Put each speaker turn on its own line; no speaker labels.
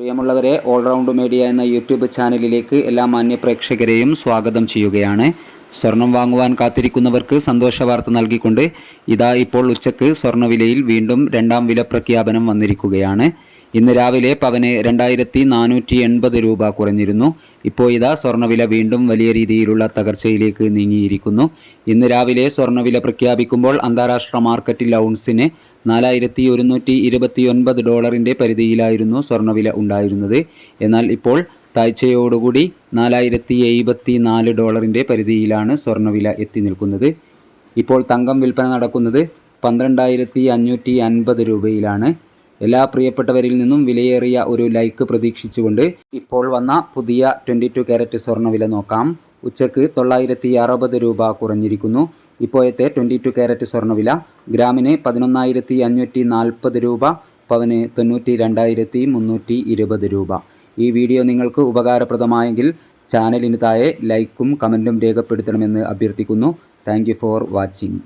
പ്രിയമുള്ളവരെ all-round media എന്ന YouTube ചാനലിലേക്ക് എല്ലാ മാന്യ പ്രേക്ഷകരെയും സ്വാഗതം ചെയ്യുകയാണ്. സ്വർണം വാങ്ങുവാൻ കാത്തിരിക്കുന്നവർക്ക് സന്തോഷ വാർത്ത നൽകിക്കൊണ്ട് ഇതാ ഇപ്പോൾ ഉച്ചയ്ക്ക് സ്വർണവിലയിൽ വീണ്ടും രണ്ടാം വില പ്രഖ്യാപനം വന്നിരിക്കുകയാണ്. ഇന്ന് രാവിലെ പവന് രണ്ടായിരത്തി നാനൂറ്റി എൺപത് രൂപ കുറഞ്ഞിരുന്നു. ഇപ്പോൾ ഇതാ സ്വർണവില വീണ്ടും വലിയ രീതിയിലുള്ള തകർച്ചയിലേക്ക് നീങ്ങിയിരിക്കുന്നു. ഇന്ന് രാവിലെ സ്വർണവില പ്രഖ്യാപിക്കുമ്പോൾ അന്താരാഷ്ട്ര മാർക്കറ്റിൽ ഔൺസിന് നാലായിരത്തി ഒരുന്നൂറ്റി ഇരുപത്തിയൊൻപത് ഡോളറിന്റെ പരിധിയിലായിരുന്നു സ്വർണവില ഉണ്ടായിരുന്നത്. എന്നാൽ ഇപ്പോൾ താഴ്ചയോടുകൂടി നാലായിരത്തി എഴുപത്തി നാല് ഡോളറിന്റെ പരിധിയിലാണ് സ്വർണവില എത്തി നിൽക്കുന്നത്. ഇപ്പോൾ തങ്കം വിൽപ്പന നടക്കുന്നത് പന്ത്രണ്ടായിരത്തി അഞ്ഞൂറ്റി അൻപത് രൂപയിലാണ്. എല്ലാ പ്രിയപ്പെട്ടവരിൽ നിന്നും വിലയേറിയ ഒരു ലൈക്ക് പ്രതീക്ഷിച്ചുകൊണ്ട് ഇപ്പോൾ വന്ന പുതിയ ട്വന്റി ടു ക്യാരറ്റ് സ്വർണവില നോക്കാം. ഉച്ചയ്ക്ക് തൊള്ളായിരത്തി അറുപത് രൂപ കുറഞ്ഞിരിക്കുന്നു. ഇപ്പോഴത്തെ ട്വന്റി ടു ക്യാരറ്റ് സ്വർണവില ഗ്രാമിന് പതിനൊന്നായിരത്തി അഞ്ഞൂറ്റി നാൽപ്പത് രൂപ പവന് തൊണ്ണൂറ്റി രണ്ടായിരത്തി മുന്നൂറ്റി ഇരുപത് രൂപ. ഈ വീഡിയോ നിങ്ങൾക്ക് ഉപകാരപ്രദമായെങ്കിൽ ചാനലിന് താഴെ ലൈക്കും കമന്റും രേഖപ്പെടുത്തണമെന്ന് അഭ്യർത്ഥിക്കുന്നു. Thank for watching.